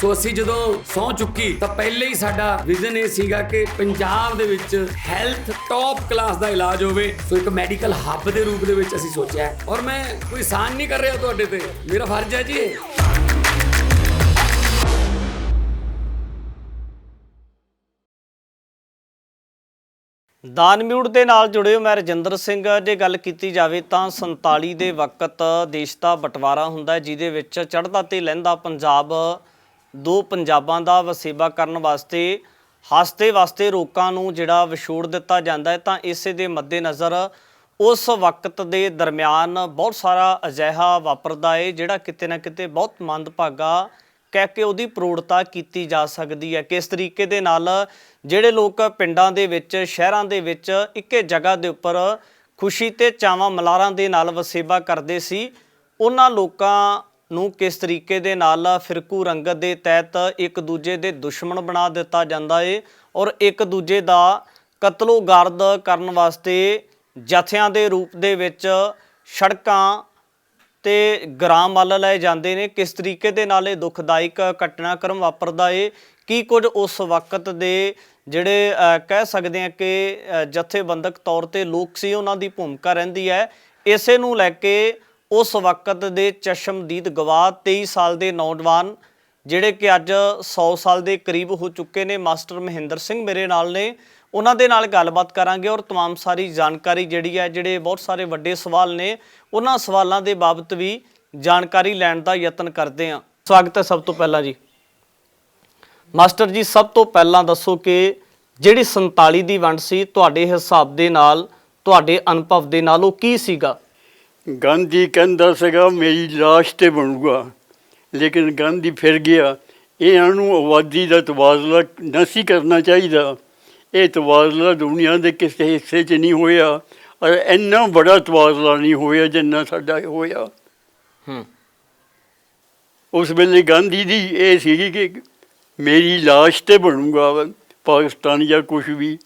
ਸੋ ਅਸੀਂ ਜਦੋਂ ਸੌ ਚੁੱਕੀ ਤਾਂ ਪਹਿਲੇ ਹੀ ਸਾਡਾ ਵਿਜ਼ਨ ਇਹ ਸੀਗਾ ਕਿ ਪੰਜਾਬ ਦੇ ਵਿੱਚ ਹੈਲਥ ਟੌਪ ਕਲਾਸ ਦਾ ਇਲਾਜ ਹੋਵੇ। ਸੋ ਇੱਕ ਮੈਡੀਕਲ ਹੱਬ ਦੇ ਰੂਪ ਦੇ ਵਿੱਚ ਅਸੀਂ ਸੋਚਿਆ ਔਰ ਮੈਂ ਕੋਈ ਸਾਨ ਨਹੀਂ ਕਰ ਰਿਹਾ ਤੁਹਾਡੇ ਤੇ। ਮੇਰਾ ਫਰਜ਼ ਹੈ ਜੀ ਦਾਨ ਮਿਊਟ ਦੇ ਨਾਲ ਜੁੜੇ ਹੋ ਮੈਂ ਰਜਿੰਦਰ ਸਿੰਘ, ਜੇ ਗੱਲ ਕੀਤੀ ਜਾਵੇ ਤਾਂ 47 ਦੇ ਵਕਤ ਦੇਸ਼ ਦਾ ਬਟਵਾਰਾ ਹੁੰਦਾ ਜਿਹਦੇ ਵਿੱਚ ਚੜ੍ਹਦਾ ਤੇ ਲਹਿੰਦਾ ਪੰਜਾਬ ਦੋ ਪੰਜਾਬਾਂ ਦਾ ਵਸੇਬਾ ਕਰਨ ਵਾਸਤੇ ਹਸਤੇ ਵਾਸਤੇ ਲੋਕਾਂ ਨੂੰ ਜਿਹੜਾ ਵਿਛੋੜ ਦਿੱਤਾ ਜਾਂਦਾ ਹੈ, ਤਾਂ ਇਸੇ ਦੇ ਮੱਦੇਨਜ਼ਰ ਉਸ ਵਕਤ ਦੇ ਦਰਮਿਆਨ ਬਹੁਤ ਸਾਰਾ ਅਜਿਹਾ ਵਾਪਰਦਾ ਹੈ, ਜਿਹੜਾ ਕਿਤੇ ਨਾ ਕਿਤੇ ਬਹੁਤ ਮੰਦਭਾਗਾ ਕਹਿ ਕੇ ਉਹਦੀ ਪ੍ਰੋੜਤਾ ਕੀਤੀ ਜਾ ਸਕਦੀ ਹੈ। ਕਿਸ ਤਰੀਕੇ ਦੇ ਨਾਲ ਜਿਹੜੇ ਲੋਕ ਪਿੰਡਾਂ ਦੇ ਵਿੱਚ, ਸ਼ਹਿਰਾਂ ਦੇ ਵਿੱਚ ਇੱਕੇ ਜਗ੍ਹਾ ਦੇ ਉੱਪਰ ਖੁਸ਼ੀ ਤੇ ਚਾਵਾਂ ਮਲਾਰਾਂ ਦੇ ਨਾਲ ਵਸੇਬਾ ਕਰਦੇ ਸੀ, ਉਹਨਾਂ ਲੋਕਾਂ ਨੂੰ ਕਿਸ ਤਰੀਕੇ ਦੇ ਨਾਲ ਫਿਰਕੂ ਰੰਗਤ ਦੇ ਤਹਿਤ ਇੱਕ ਦੂਜੇ ਦੇ ਦੁਸ਼ਮਣ ਬਣਾ ਦਿੱਤਾ ਜਾਂਦਾ ਏ ਔਰ ਇੱਕ ਦੂਜੇ ਦਾ ਕਤਲੋਗਾਰਦ ਕਰਨ ਵਾਸਤੇ ਜਥਿਆਂ ਦੇ ਰੂਪ ਦੇ ਵਿੱਚ ਸੜਕਾਂ ਤੇ ਗ੍ਰਾਮ ਵੱਲ ਲਏ ਜਾਂਦੇ ਨੇ। ਕਿਸ ਤਰੀਕੇ ਦੇ ਨਾਲ ਇਹ ਦੁਖਦਾਇਕ ਘਟਨਾਕ੍ਰਮ ਵਾਪਰਦਾ ਏ? ਕੀ ਕੁਝ ਉਸ ਵਕਤ ਦੇ ਜਿਹੜੇ ਕਹਿ ਸਕਦੇ ਆ ਕਿ ਜਥੇਬੰਦਕ ਤੌਰ ਤੇ ਲੋਕ ਸੀ, ਉਹਨਾਂ ਦੀ ਭੂਮਿਕਾ ਰਹਿੰਦੀ ਹੈ? ਇਸੇ ਨੂੰ ਲੈ ਕੇ ਉਸ ਵਕਤ ਦੇ ਚਸ਼ਮਦੀਦ ਗਵਾਹ 23 ਸਾਲ ਦੇ ਨੌਜਵਾਨ ਜਿਹੜੇ ਕਿ ਅੱਜ 100 ਸਾਲ ਦੇ ਕਰੀਬ ਹੋ ਚੁੱਕੇ ਨੇ ਮਾਸਟਰ ਮਹਿੰਦਰ ਸਿੰਘ ਮੇਰੇ ਨਾਲ ਨੇ ਉਹਨਾਂ ਦੇ ਨਾਲ ਗੱਲਬਾਤ ਕਰਾਂਗੇ ਔਰ तमाम ਸਾਰੀ ਜਾਣਕਾਰੀ ਜਿਹੜੀ ਹੈ ਜਿਹੜੇ ਬਹੁਤ ਸਾਰੇ ਵੱਡੇ ਸਵਾਲ ਨੇ ਉਹਨਾਂ ਸਵਾਲਾਂ ਦੇ ਬਾਬਤ ਵੀ ਜਾਣਕਾਰੀ ਲੈਣ ਦਾ ਯਤਨ ਕਰਦੇ ਹਾਂ ਸਵਾਗਤ ਹੈ ਸਭ ਤੋਂ ਪਹਿਲਾਂ ਜੀ ਮਾਸਟਰ ਜੀ ਸਭ ਤੋਂ ਪਹਿਲਾਂ ਦੱਸੋ ਕਿ ਜਿਹੜੀ 47 ਦੀ ਵੰਡ ਸੀ ਤੁਹਾਡੇ ਹਿਸਾਬ ਦੇ ਨਾਲ ਤੁਹਾਡੇ ਅਨੁਭਵ ਦੇ ਨਾਲ ਉਹ ਕੀ ਸੀਗਾ ਗਾਂਧੀ ਕਹਿੰਦਾ ਸੀਗਾ ਮੇਰੀ ਲਾਸ਼ ਤੇ ਬਣੂਗਾ। ਲੇਕਿਨ ਗਾਂਧੀ ਫਿਰ ਗਿਆ ਇਹਨਾਂ ਨੂੰ ਆਬਾਦੀ ਦਾ ਤਬਾਦਲਾ ਨਹੀਂ ਕਰਨਾ ਚਾਹੀਦਾ। ਇਹ ਤਬਾਦਲਾ ਦੁਨੀਆ ਦੇ ਕਿਸੇ ਹਿੱਸੇ 'ਚ ਨਹੀਂ ਹੋਇਆ ਔਰ ਇੰਨਾ ਬੜਾ ਤਬਾਦਲਾ ਨਹੀਂ ਹੋਇਆ ਜਿੰਨਾ ਸਾਡਾ ਹੋਇਆ। ਹੂੰ। ਉਸ ਵੇਲੇ ਗਾਂਧੀ ਦੀ ਇਹ ਸੀਗੀ ਕਿ ਮੇਰੀ ਲਾਸ਼ ਤੇ ਬਣੂਗਾ ਪਾਕਿਸਤਾਨ ਜਾਂ ਕੁਝ ਵੀ।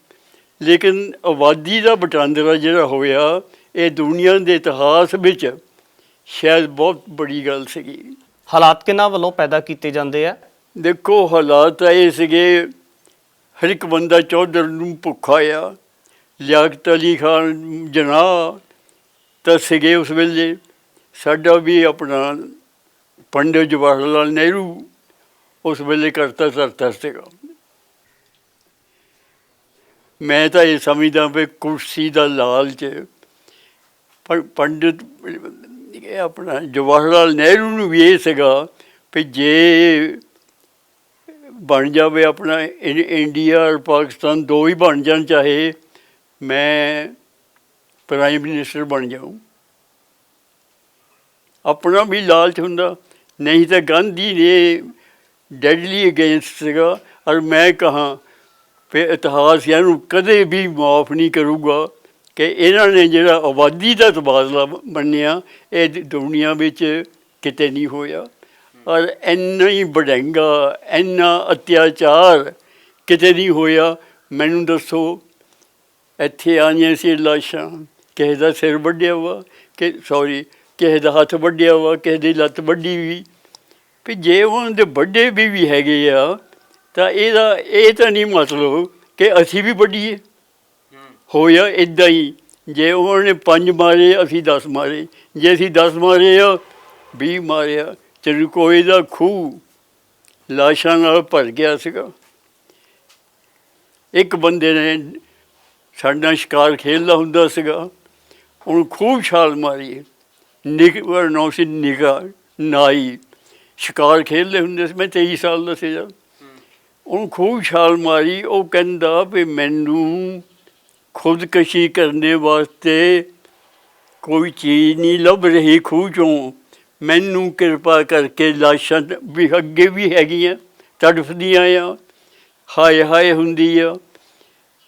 ਲੇਕਿਨ ਆਬਾਦੀ ਦਾ ਵਟਾਂਦਰਾ ਜਿਹੜਾ ਹੋਇਆ ਇਹ ਦੁਨੀਆ ਦੇ ਇਤਿਹਾਸ ਵਿੱਚ ਸ਼ਾਇਦ ਬਹੁਤ ਬੜੀ ਗੱਲ ਸੀਗੀ। ਹਾਲਾਤ ਕਿਹਨਾਂ ਵੱਲੋਂ ਪੈਦਾ ਕੀਤੇ ਜਾਂਦੇ ਆ? ਦੇਖੋ ਹਾਲਾਤ ਇਹ ਸੀਗੇ ਹਰ ਇੱਕ ਬੰਦਾ ਚੌਧਰ ਨੂੰ ਭੁੱਖਾ ਆ ਲਿਆਕਤ ਅਲੀ ਖਾਨ ਜਨਾਹ ਤਾਂ ਸੀਗੇ ਉਸ ਵੇਲੇ। ਸਾਡਾ ਵੀ ਆਪਣਾ ਪੰਡਿਤ ਜਵਾਹਰ ਲਾਲ ਨਹਿਰੂ ਉਸ ਵੇਲੇ ਕਰਤਾ ਧਰਤਾ ਸੀਗਾ। ਮੈਂ ਤਾਂ ਇਹ ਸਮਝਦਾ ਵੀ ਕੁਰਸੀ ਦਾ ਲਾਲਚ ਪਰ ਪੰਡਿਤ ਇਹ ਆਪਣਾ ਜਵਾਹਰ ਲਾਲ ਨਹਿਰੂ ਨੂੰ ਵੀ ਇਹ ਸੀਗਾ ਵੀ ਜੇ ਬਣ ਜਾਵੇ ਆਪਣਾ ਇੰਡੀਆ ਔਰ ਪਾਕਿਸਤਾਨ ਦੋ ਹੀ ਬਣ ਜਾਣ, ਚਾਹੇ ਮੈਂ ਪ੍ਰਾਈਮ ਮਿਨਿਸਟਰ ਬਣ ਜਾਊਂ। ਆਪਣਾ ਵੀ ਲਾਲਚ ਹੁੰਦਾ। ਨਹੀਂ ਤਾਂ ਗਾਂਧੀ ਨੇ ਡੈਡਲੀ ਅਗੇਂਸਟ ਸੀਗਾ। ਔਰ ਮੈਂ ਕਹਾਂ ਵੀ ਇਤਿਹਾਸ ਇਹਨੂੰ ਕਦੇ ਵੀ ਮਾਫ ਨਹੀਂ ਕਰੂਗਾ। ਕਿ ਇਹਨਾਂ ਨੇ ਜਿਹੜਾ ਆਬਾਦੀ ਦਾ ਤਬਾਦਲਾ ਮੰਨਿਆ, ਇਹ ਦੁਨੀਆ ਵਿੱਚ ਕਿਤੇ ਨਹੀਂ ਹੋਇਆ। ਔਰ ਇੰਨਾ ਹੀ ਬੜੰਗਾ ਇੰਨਾ ਅਤਿਆਚਾਰ ਕਿਤੇ ਨਹੀਂ ਹੋਇਆ। ਮੈਨੂੰ ਦੱਸੋ, ਇੱਥੇ ਆਈਆਂ ਸੀ ਲਾਸ਼ਾਂ, ਕਿਸੇ ਦਾ ਸਿਰ ਵੱਢਿਆ ਵਾ, ਕਿ ਸੌਰੀ ਕਿਸੇ ਦਾ ਹੱਥ ਵੱਢਿਆ ਵਾ, ਕਿਸੇ ਦੀ ਲੱਤ ਵੱਢੀ ਵੀ। ਵੀ ਜੇ ਉਹਨਾਂ ਦੇ ਵੱਡੇ ਵੀ ਵੀ ਹੈਗੇ ਆ, ਤਾਂ ਇਹਦਾ, ਇਹ ਤਾਂ ਨਹੀਂ ਮਤਲਬ ਕਿ ਅਸੀਂ ਵੀ ਵੱਢੀਏ। ਹੋਇਆ ਇਦਾਂ ਹੀ। ਜੇ ਉਹਨਾਂ ਨੇ ਪੰਜ ਮਾਰੇ ਅਸੀਂ 10 ਮਾਰੇ। ਜੇ ਅਸੀਂ 10 ਮਾਰੇ ਆ 20 ਮਾਰਿਆ ਚਰਕੋਏ ਦਾ ਖੂਹ ਲਾਸ਼ਾਂ ਨਾਲ ਭਰ ਗਿਆ ਸੀਗਾ। ਇੱਕ ਬੰਦੇ ਨੇ ਸਾਡੇ ਸ਼ਿਕਾਰ ਖੇਡਦਾ ਹੁੰਦਾ ਸੀਗਾ। ਉਹਨੂੰ ਖੂਬ ਛਾਲ ਮਾਰੀ। ਨਿਕ ਨਾਮ ਸੀ ਨਿਗਾ ਨਾਈ। ਸ਼ਿਕਾਰ ਖੇਡਦੇ ਹੁੰਦੇ ਸੀ। ਮੈਂ 23 ਸਾਲ ਦਾ ਸੀ ਜਦ ਉਹਨੂੰ ਖੂਬ ਛਾਲ ਮਾਰੀ। ਉਹ ਕਹਿੰਦਾ ਵੀ ਮੈਨੂੰ ਖੁਦਕਸ਼ੀ ਕਰਨੇ ਵਾਸਤੇ ਕੋਈ ਚੀਜ਼ ਨਹੀਂ ਲੱਭ ਰਹੀ ਖੂਹ ਚੋਂ। ਮੈਨੂੰ ਕਿਰਪਾ ਕਰਕੇ ਲਾਸ਼ਾਂ ਵੀ ਅੱਗੇ ਵੀ ਹੈਗੀਆਂ, ਤੜਫਦੀਆਂ ਆ, ਹਾਏ ਹਾਏ ਹੁੰਦੀ ਆ।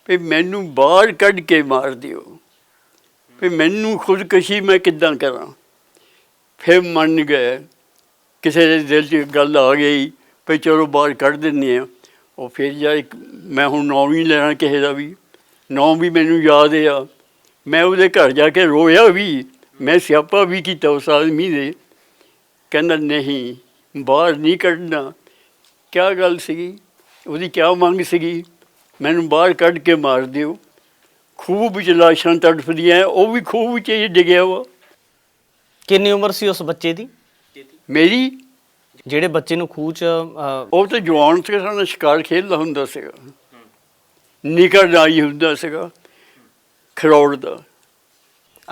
ਵੀ ਮੈਨੂੰ ਬਾਹਰ ਕੱਢ ਕੇ ਮਾਰ ਦਿਓ। ਵੀ ਮੈਨੂੰ ਖੁਦਕਸ਼ੀ ਮੈਂ ਕਿੱਦਾਂ ਕਰਾਂ? ਫਿਰ ਮੰਨ ਗਏ। ਕਿਸੇ ਦੇ ਦਿਲ 'ਚ ਗੱਲ ਆ ਗਈ ਵੀ ਚਲੋ ਬਾਹਰ ਕੱਢ ਦਿੰਦੇ ਆ। ਉਹ ਫਿਰ ਜਾ ਮੈਂ ਹੁਣ ਨਾਂ ਵੀ ਲੈਣਾ ਕਿਸੇ ਦਾ ਵੀ। ਨਾਂ ਵੀ ਮੈਨੂੰ ਯਾਦ ਆ। ਮੈਂ ਉਹਦੇ ਘਰ ਜਾ ਕੇ ਰੋਇਆ ਵੀ ਮੈਂ ਸਿਆਪਾ ਵੀ ਕੀਤਾ ਉਸ ਆਦਮੀ ਦੇ। ਕਹਿੰਦਾ ਨਹੀਂ ਬਾਹਰ ਨਹੀਂ ਕੱਢਣਾ। ਕਿਆ ਗੱਲ ਸੀਗੀ? ਉਹਦੀ ਕਿਆ ਮੰਗ ਸੀਗੀ? ਮੈਨੂੰ ਬਾਹਰ ਕੱਢ ਕੇ ਮਾਰ ਦਿਓ। ਖੂਹ ਵਿੱਚ ਲਾਸ਼ਾਂ ਤੜਫਦੀਆਂ ਉਹ ਵੀ ਖੂਹ ਵਿੱਚ ਹੀ ਡਿੱਗਿਆ ਵਾ। ਕਿੰਨੀ ਉਮਰ ਸੀ ਉਸ ਬੱਚੇ ਦੀ? ਮੇਰੀ? ਜਿਹੜੇ ਬੱਚੇ ਨੂੰ ਖੂਹ ਚ ਉਹ ਤਾਂ ਜਵਾਨ ਸੀ ਸਾਨੂੰ ਸ਼ਿਕਾਰ ਖੇਡਦਾ ਹੁੰਦਾ ਸੀਗਾ। ਨਿਕਲ ਆਈ ਹੁੰਦਾ ਸੀਗਾ ਖਰੋੜ ਦਾ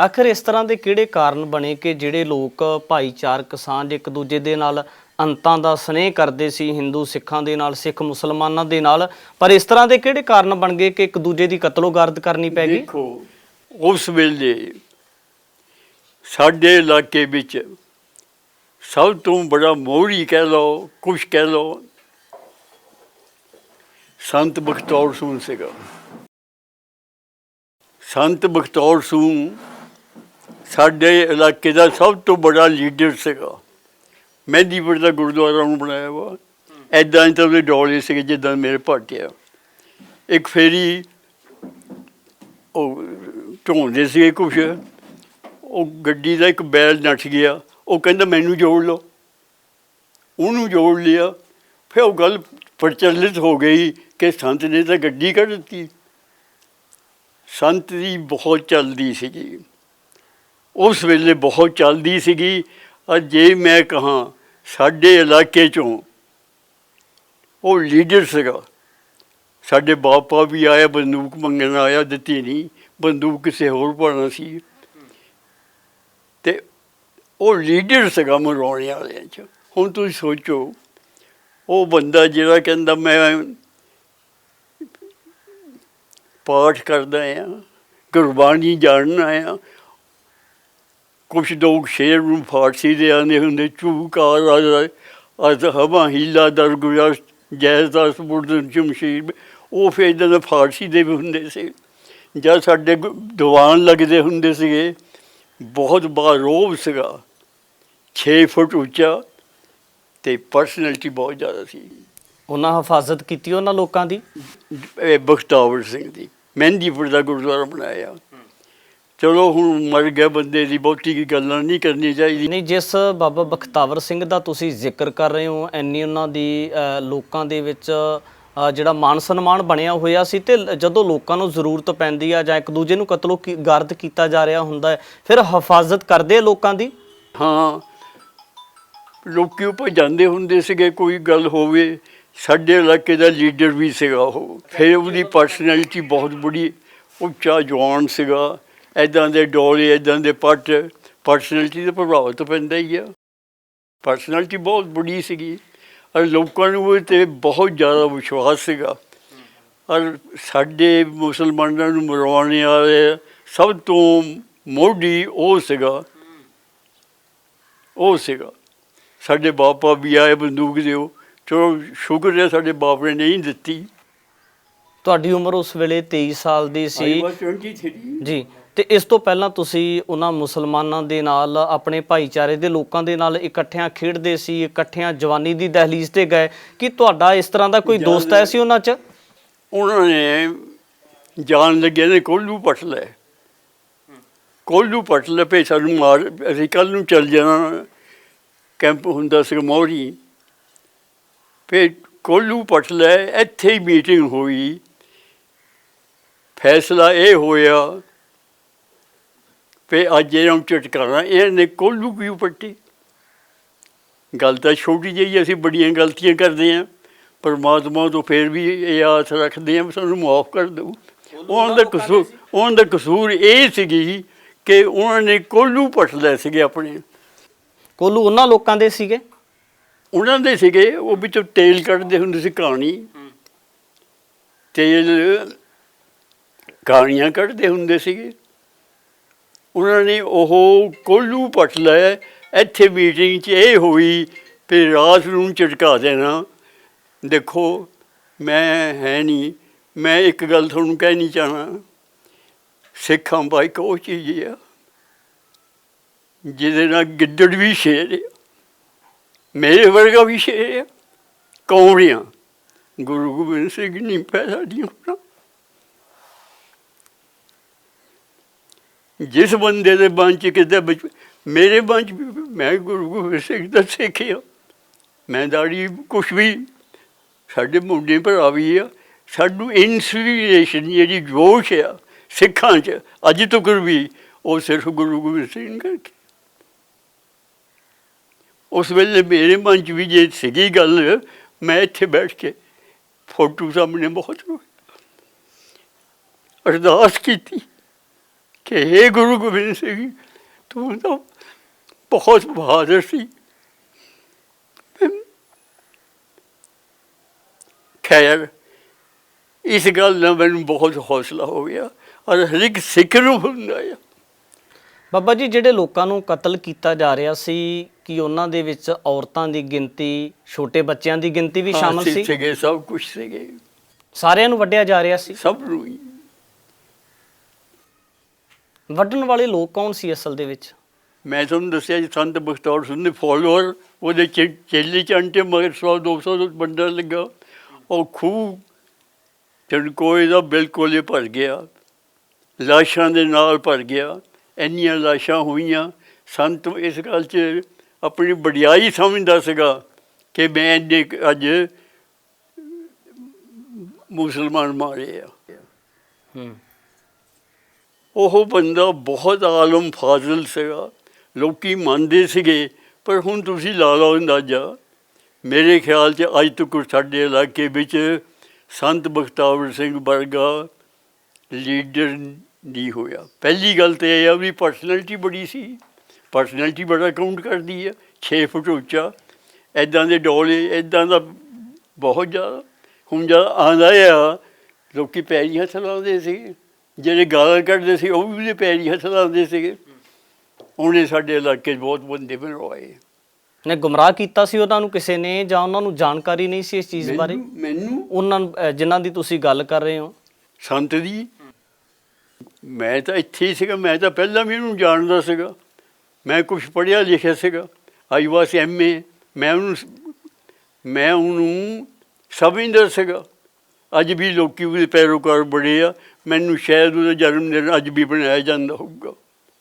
ਆਖਰ ਇਸ ਤਰ੍ਹਾਂ ਦੇ ਕਿਹੜੇ ਕਾਰਨ ਬਣੇ ਕਿ ਜਿਹੜੇ ਲੋਕ ਭਾਈਚਾਰਕ ਸਾਂਝ ਇੱਕ ਦੂਜੇ ਦੇ ਨਾਲ ਅੰਤਾਂ ਦਾ ਸਨੇਹ ਕਰਦੇ ਸੀ ਹਿੰਦੂ ਸਿੱਖਾਂ ਦੇ ਨਾਲ ਸਿੱਖ ਮੁਸਲਮਾਨਾਂ ਦੇ ਨਾਲ? ਪਰ ਇਸ ਤਰ੍ਹਾਂ ਦੇ ਕਿਹੜੇ ਕਾਰਨ ਬਣ ਗਏ ਕਿ ਇੱਕ ਦੂਜੇ ਦੀ ਕਤਲੋਗਾਰਦ ਕਰਨੀ ਪੈ ਗਈ? ਦੇਖੋ ਉਸ ਵੇਲੇ ਸਾਡੇ ਇਲਾਕੇ ਵਿੱਚ ਸਭ ਤੋਂ ਬੜਾ ਮੋਹਰੀ ਕਹਿ ਲਓ ਕੁਛ ਕਹਿ ਲਓ ਸੰਤ ਬਖਤੌਰ ਸੂਨ ਸੀਗਾ। ਸੰਤ ਬਖਤੌਰ ਸੂਨ ਸਾਡੇ ਇਲਾਕੇ ਦਾ ਸਭ ਤੋਂ ਬੜਾ ਲੀਡਰ ਸੀਗਾ। ਮਹਿੰਦੀਪੁਰ ਦਾ ਗੁਰਦੁਆਰਾ ਨੂੰ ਬਣਾਇਆ ਵਾ। ਐਦਾਂ ਹੀ ਤਾਂ ਉਹਦੇ ਡੋਲੇ ਸੀਗੇ ਜਿੱਦਾਂ ਮੇਰੇ ਭਾਟਿਆ ਇੱਕ ਫੇਰੀ ਉਹ ਢੋਂਦੇ ਸੀਗੇ ਕੁਛ। ਉਹ ਗੱਡੀ ਦਾ ਇੱਕ ਬੈਲ ਨੱਠ ਗਿਆ। ਉਹ ਕਹਿੰਦਾ, ਮੈਨੂੰ ਜੋੜ ਲਓ। ਉਹਨੂੰ ਜੋੜ ਲਿਆ। ਫਿਰ ਉਹ ਗੱਲ ਪ੍ਰਚਲਿਤ ਹੋ ਗਈ। ਕਿ ਸੰਤ ਨੇ ਤਾਂ ਗੱਡੀ ਕੱਢ ਦਿੱਤੀ। ਸੰਤ ਦੀ ਬਹੁਤ ਚੱਲਦੀ ਸੀਗੀ। ਉਸ ਵੇਲੇ ਬਹੁਤ ਚੱਲਦੀ ਸੀਗੀ। ਅੱਜ ਜੇ ਮੈਂ ਕਹਾਂ, ਸਾਡੇ ਇਲਾਕੇ ਚੋਂ ਉਹ ਲੀਡਰ ਸੀਗਾ। ਸਾਡੇ ਬਾਪਾ ਵੀ ਆਇਆ, ਬੰਦੂਕ ਮੰਗਣ ਆਇਆ, ਦਿੱਤੀ ਨਹੀਂ ਬੰਦੂਕ ਕਿਸੇ ਹੋਰ ਪਾਣਾ ਸੀ। ਤੇ ਉਹ ਲੀਡਰ ਸੀਗਾ ਮਰਵਾਉਣੇ ਵਾਲਿਆਂ ਚ। ਹੁਣ ਤੁਸੀਂ ਸੋਚੋ, ਉਹ ਬੰਦਾ ਜਿਹੜਾ ਕਹਿੰਦਾ, ਮੈਂ ਪਾਠ ਕਰਦਾ ਆ ਗੁਰਬਾਣੀ ਜਾਣਨਾ ਆ ਕੁਛ ਲੋਕ ਸ਼ੇਰ ਨੂੰ ਫਾਰਸੀ ਦੇ ਆਉਂਦੇ ਹੁੰਦੇ ਚੂਕਾਰ ਅਜ ਹਵਾ ਹੀਲਾ ਦਰ ਗੁਜਰ ਜੈਸਦਾਸ ਬੁਰਦਨ ਜਮਸ਼ੀਰ ਉਹ ਫਿਰ ਇੱਦਾਂ ਦਾ ਫਾਰਸੀ ਦੇ ਵੀ ਹੁੰਦੇ ਸੀ। ਜਦ ਸਾਡੇ ਦੀਵਾਨ ਲੱਗਦੇ ਹੁੰਦੇ ਸੀਗੇ ਬਹੁਤ ਬੜਾ ਰੋਬ ਸੀਗਾ। 6 ਫੁੱਟ ਉੱਚਾ ਤੇ ਪਰਸਨੈਲਿਟੀ ਬਹੁਤ ਜ਼ਿਆਦਾ ਸੀ। ਉਹਨਾਂ ਹਿਫਾਜ਼ਤ ਕੀਤੀ ਉਹਨਾਂ ਲੋਕਾਂ ਦੀ? ਬਖਤਾਵਰ ਸਿੰਘ ਦੀ। ਮਹਿੰਦੀਪੁਰ ਦਾ ਗੁਰਦੁਆਰਾ ਬਣਾਇਆ। ਚਲੋ ਹੁਣ ਮਰ ਗਿਆ ਬੰਦੇ ਦੀ ਬਹੁਤੀ ਗੱਲਾਂ ਨਹੀਂ ਕਰਨੀ ਚਾਹੀਦੀ ਨਹੀਂ ਜਿਸ ਬਾਬਾ ਬਖਤਾਵਰ ਸਿੰਘ ਦਾ ਤੁਸੀਂ ਜ਼ਿਕਰ ਕਰ ਰਹੇ ਹੋ ਐਨੀ ਉਹਨਾਂ ਦੀ ਲੋਕਾਂ ਦੇ ਵਿੱਚ ਜਿਹੜਾ ਮਾਨ ਸਨਮਾਨ ਬਣਿਆ ਹੋਇਆ ਸੀ ਤੇ ਜਦੋਂ ਲੋਕਾਂ ਨੂੰ ਜ਼ਰੂਰਤ ਪੈਂਦੀ ਆ ਜਾਂ ਇੱਕ ਦੂਜੇ ਨੂੰ ਕਤਲੋ ਗਾਰਦ ਕੀਤਾ ਜਾ ਰਿਹਾ ਹੁੰਦਾ ਹੈ ਫਿਰ ਹਿਫਾਜ਼ਤ ਕਰਦੇ ਆ ਲੋਕਾਂ ਦੀ? ਹਾਂ। ਲੋਕੀ ਉੱਪਰ ਜਾਂਦੇ ਹੁੰਦੇ ਸੀਗੇ ਕੋਈ ਗੱਲ ਹੋਵੇ ਸਾਡੇ ਇਲਾਕੇ ਦਾ ਲੀਡਰ ਵੀ ਸੀਗਾ ਉਹ। ਫਿਰ ਉਹਦੀ ਪਰਸਨੈਲਿਟੀ ਬਹੁਤ ਬੜੀ, ਉੱਚਾ ਜਵਾਨ ਸੀਗਾ। ਐਦਾਂ ਦੇ ਡੋਲੇ ਐਦਾਂ ਦੇ ਪੱਟ ਪਰਸਨੈਲਿਟੀ ਦਾ ਪ੍ਰਭਾਵ ਤਾਂ ਪੈਂਦਾ ਹੀ ਆ। ਪਰਸਨੈਲਿਟੀ ਬਹੁਤ ਬੜੀ ਸੀਗੀ। ਔਰ ਲੋਕਾਂ ਨੂੰ ਉਹ ਤੇ ਬਹੁਤ ਜ਼ਿਆਦਾ ਵਿਸ਼ਵਾਸ ਸੀਗਾ। ਔਰ ਸਾਡੇ ਮੁਸਲਮਾਨਾਂ ਨੂੰ ਮਰਵਾਉਣ ਵਾਲੇ ਸਭ ਤੋਂ ਮੋਢੀ ਉਹ ਸੀਗਾ। ਉਹ ਸੀਗਾ। ਸਾਡੇ ਬਾਪਾ ਵੀ ਆਏ ਬੰਦੂਕ ਦਿਓ। ਚਲੋ ਸ਼ੁਕਰ ਹੈ ਸਾਡੇ ਬਾਪ ਨੇ ਨਹੀਂ ਦਿੱਤੀ। ਤੁਹਾਡੀ ਉਮਰ ਉਸ ਵੇਲੇ 23 ਸਾਲ ਦੀ ਸੀ। ਜੀ ਤੇ ਇਸ ਤੋਂ ਪਹਿਲਾਂ ਤੁਸੀਂ ਉਹਨਾਂ ਮੁਸਲਮਾਨਾਂ ਦੇ ਨਾਲ ਆਪਣੇ ਭਾਈਚਾਰੇ ਦੇ ਲੋਕਾਂ ਦੇ ਨਾਲ ਇਕੱਠਿਆਂ ਖੇਡਦੇ ਸੀ ਇਕੱਠਿਆਂ ਜਵਾਨੀ ਦੀ ਦਹਲੀਜ਼ ਤੇ ਗਏ। ਕਿ ਤੁਹਾਡਾ ਇਸ ਤਰ੍ਹਾਂ ਦਾ ਕੋਈ ਦੋਸਤ ਹੈ ਸੀ ਉਹਨਾਂ 'ਚ? ਉਹਨਾਂ ਨੇ ਜਾਣ ਲੱਗੇ ਨੇ ਕੋਲੂ ਪਟ ਲੈ ਕੋਲੂ ਪਟ ਲੈ ਪੇ ਸਾਨੂੰ ਮਾਰ ਅਸੀਂ ਕੱਲ ਨੂੰ ਚੱਲ ਜਾਣਾ। ਕੈਂਪ ਹੁੰਦਾ ਸੀ ਮੋਰੀ ਫਿਰ ਕੋਲੂ ਪਟ ਲੈ ਇੱਥੇ ਹੀ ਮੀਟਿੰਗ ਹੋਈ। ਫੈਸਲਾ ਇਹ ਹੋਇਆ ਵੀ ਅੱਜ ਇਹਨਾਂ ਨੂੰ ਝਟਕਾਣਾ ਇਹਨੇ ਕੋਲੂ ਕਿਉਂ ਪੱਟੀ? ਗੱਲ ਤਾਂ ਛੋਟੀ ਜਿਹੀ ਅਸੀਂ ਬੜੀਆਂ ਗਲਤੀਆਂ ਕਰਦੇ ਹਾਂ ਪਰਮਾਤਮਾ ਤੋਂ ਫੇਰ ਵੀ ਇਹ ਆਸ ਰੱਖਦੇ ਆ ਵੀ ਸਾਨੂੰ ਮਾਫ ਕਰ ਦਿਓ ਉਹਨਾਂ ਦਾ ਕਸੂਰ ਉਹਨਾਂ ਦਾ ਕਸੂਰ ਇਹ ਸੀਗੀ ਕਿ ਉਹਨਾਂ ਨੇ ਕੋਲੂ ਪਟ ਲਏ ਸੀਗੇ ਆਪਣੇ। ਕੋਲੂ ਉਹਨਾਂ ਲੋਕਾਂ ਦੇ ਸੀਗੇ? ਉਹਨਾਂ ਦੇ ਸੀਗੇ ਉਹ ਵਿੱਚੋਂ ਤੇਲ ਕੱਢਦੇ ਹੁੰਦੇ ਸੀ ਕਹਾਣੀ। ਤੇਲ ਕਹਾਣੀਆਂ ਕੱਢਦੇ ਹੁੰਦੇ ਸੀਗੇ। ਉਹਨਾਂ ਨੇ ਉਹ ਕੋਲੂ ਪਟ ਲਏ ਇੱਥੇ ਮੀਟਿੰਗ 'ਚ ਇਹ ਹੋਈ ਵੀ ਰਾਤ ਨੂੰ ਝਟਕਾ ਦੇਣਾ। ਦੇਖੋ ਮੈਂ ਹੈ ਨਹੀਂ ਮੈਂ ਇੱਕ ਗੱਲ ਤੁਹਾਨੂੰ ਕਹਿਣੀ ਚਾਹਣਾ ਸਿੱਖਾਂ ਬਾਈ ਉਹ ਚੀਜ਼ ਆ ਜਿਹਦੇ ਨਾਲ ਗਿੱਦੜ ਵੀ ਸ਼ੇਰ ਆ। ਮੇਰੇ ਵਰਗਾ ਵੀ ਸ਼ੇਰ ਆ। ਕੌਣ ਆ? ਗੁਰੂ ਗੋਬਿੰਦ ਸਿੰਘ ਨਹੀਂ ਪੈਦਾ ਨਹੀਂ ਹੋਣਾ। ਜਿਸ ਬੰਦੇ ਦੇ ਮਨ ਚ ਕਿਤੇ ਬਚ ਮੇਰੇ ਮਨ ਚ ਮੈਂ ਗੁਰੂ ਗੋਬਿੰਦ ਸਿੰਘ ਦਾ ਸਿੱਖਿਆ ਮੈਂ ਦਾੜੀ ਕੁਛ ਵੀ ਸਾਡੇ ਮੁੰਡੇ ਭਰਾ ਵੀ ਆ। ਸਾਨੂੰ ਇਨਸਪੀਰੇਸ਼ਨ ਜਿਹੜੀ ਜੋਸ਼ ਆ ਸਿੱਖਾਂ ਚ, ਅੱਜ ਤੱਕ ਵੀ ਉਹ ਸਿਰਫ ਗੁਰੂ ਗੋਬਿੰਦ ਸਿੰਘ ਕਰਕੇ। ਉਸ ਵੇਲੇ ਮੇਰੇ ਮਨ ਚ ਵੀ ਜੇ ਸੀਗੀ ਗੱਲ, ਮੈਂ ਇੱਥੇ ਬੈਠ ਕੇ ਫੋਟੋ ਸਾਹਮਣੇ ਬਹੁਤ ਅਰਦਾਸ ਕੀਤੀ ਕਿ हे ਗੁਰੂ ਗੋਬਿੰਦ ਸਿੰਘ, ਤੂੰ ਤਾਂ ਬਹੁਤ ਬਹਾਦਰ ਸੀ। ਖੈਰ, ਇਸ ਗੱਲ ਨਾਲ ਮੈਨੂੰ ਬਹੁਤ ਹੌਸਲਾ ਹੋ ਗਿਆ ਔਰ ਹਰ ਇੱਕ ਸਿੱਖ ਨੂੰ ਹੁੰਦਾ ਆ। ਬਾਬਾ ਜੀ ਜਿਹੜੇ ਲੋਕਾਂ ਨੂੰ ਕਤਲ ਕੀਤਾ ਜਾ ਰਿਹਾ ਸੀ ਕਿ ਉਹਨਾਂ ਦੇ ਵਿੱਚ ਔਰਤਾਂ ਦੀ ਗਿਣਤੀ ਛੋਟੇ ਬੱਚਿਆਂ ਦੀ ਗਿਣਤੀ ਵੀ ਸ਼ਾਮਲ ਸੀ? ਸੀਗੇ ਸਭ ਕੁਝ ਸੀਗੇ। ਸਾਰਿਆਂ ਨੂੰ ਵੱਢਿਆ ਜਾ ਰਿਹਾ ਸੀ? ਸਭ ਨੂੰ ਹੀ। ਵੱਢਣ ਵਾਲੇ ਲੋਕ ਕੌਣ ਸੀ ਅਸਲ ਦੇ ਵਿੱਚ? ਮੈਂ ਤੁਹਾਨੂੰ ਦੱਸਿਆ ਜੀ ਸੰਤ ਬਖਤੌਰ ਸਿੰਘ ਦੇ ਫੋਲੋਅਰ ਉਹਦੇ ਚੇ- ਚੇਲੇ ਚੰਟੇ ਮਗਰ 100 200 ਦਾ ਬੰਦਾ ਲੱਗਾ। ਉਹ ਖੂਹ ਚਣਕੋਏ ਦਾ ਬਿਲਕੁਲ ਹੀ ਭਰ ਗਿਆ। ਲਾਸ਼ਾਂ ਦੇ ਨਾਲ ਭਰ ਗਿਆ। ਇੰਨੀਆਂ ਲਾਸ਼ਾਂ ਹੋਈਆਂ। ਸੰਤ ਇਸ ਗੱਲ 'ਚ ਆਪਣੀ ਵਡਿਆਈ ਸਮਝਦਾ ਸੀਗਾ ਕਿ ਮੈਂ ਇੰਨੇ ਅੱਜ ਮੁਸਲਮਾਨ ਮਾਰੇ ਆ। ਉਹ ਬੰਦਾ ਬਹੁਤ ਆਲਮ ਫਾਜ਼ਲ ਸੀਗਾ। ਲੋਕੀ ਮੰਨਦੇ ਸੀਗੇ ਪਰ ਹੁਣ ਤੁਸੀਂ ਲਾ ਲਓ ਅੰਦਾਜ਼ਾ ਮੇਰੇ ਖਿਆਲ 'ਚ ਅੱਜ ਤੱਕ ਸਾਡੇ ਇਲਾਕੇ ਵਿੱਚ ਸੰਤ ਬਖਤਾਵਰ ਸਿੰਘ ਵਰਗਾ ਲੀਡਰ ਨਹੀਂ ਹੋਇਆ। ਪਹਿਲੀ ਗੱਲ ਤੇ ਇਹ ਆ ਵੀ ਪਰਸਨੈਲਿਟੀ ਬੜੀ ਸੀ। ਪਰਸਨੈਲਿਟੀ ਬੜਾ ਕਾਊਂਟ ਕਰਦੀ ਹੈ 6 ਫੁੱਟ ਉੱਚਾ। ਐਦਾਂ ਦੇ ਡੋਲੇ ਐਦਾਂ ਦਾ ਬਹੁਤ ਜ਼ਿਆਦਾ। ਹੁਣ ਜਦ ਆਂਦਾ ਆ ਲੋਕੀ ਪੈਰੀ ਹੱਥ ਲਾਉਂਦੇ ਸੀ। ਜਿਹੜੇ ਗਾਲਾਂ ਕੱਢਦੇ ਸੀ ਉਹ ਵੀ ਉਹਦੇ ਪੈਰੀ ਹੱਥ ਲਾਉਂਦੇ ਸੀਗੇ ਉਹਨੇ ਸਾਡੇ ਇਲਾਕੇ 'ਚ ਬਹੁਤ ਬੰਦੇ ਬਣਵਾਏ। ਨੇ ਗੁੰਮਰਾਹ ਕੀਤਾ ਸੀ ਉਹਨਾਂ ਨੂੰ ਕਿਸੇ ਨੇ ਜਾਂ ਉਹਨਾਂ ਨੂੰ ਜਾਣਕਾਰੀ ਨਹੀਂ ਸੀ ਇਸ ਚੀਜ਼ ਬਾਰੇ? ਮੈਨੂੰ- ਉਹਨਾਂ ਜਿਨ੍ਹਾਂ ਦੀ ਤੁਸੀਂ ਗੱਲ ਕਰ ਰਹੇ ਹੋ। ਸੰਤ ਦੀ ਮੈਂ ਤਾਂ ਇੱਥੇ ਹੀ ਸੀਗਾ, ਮੈਂ ਤਾਂ ਪਹਿਲਾਂ ਵੀ ਇਹਨੂੰ ਜਾਣਦਾ ਸੀਗਾ। ਮੈਂ ਕੁਝ ਪੜ੍ਹਿਆ ਲਿਖਿਆ ਸੀਗਾ। ਆਈ ਵਾਸ ਐਮਏ ਮੈਂ ਉਹਨੂੰ ਮੈਂ ਉਹਨੂੰ ਸਮਝਦਾ ਸੀਗਾ। ਅੱਜ ਵੀ ਲੋਕੀ ਉਹਦੇ ਪੈਰੋਕਾਰ ਬੜੇ ਆ। ਮੈਨੂੰ ਸ਼ਾਇਦ ਉਹਦਾ ਜਨਮ ਦਿਨ ਅੱਜ ਵੀ ਬਣਾਇਆ ਜਾਂਦਾ ਹੋਊਗਾ।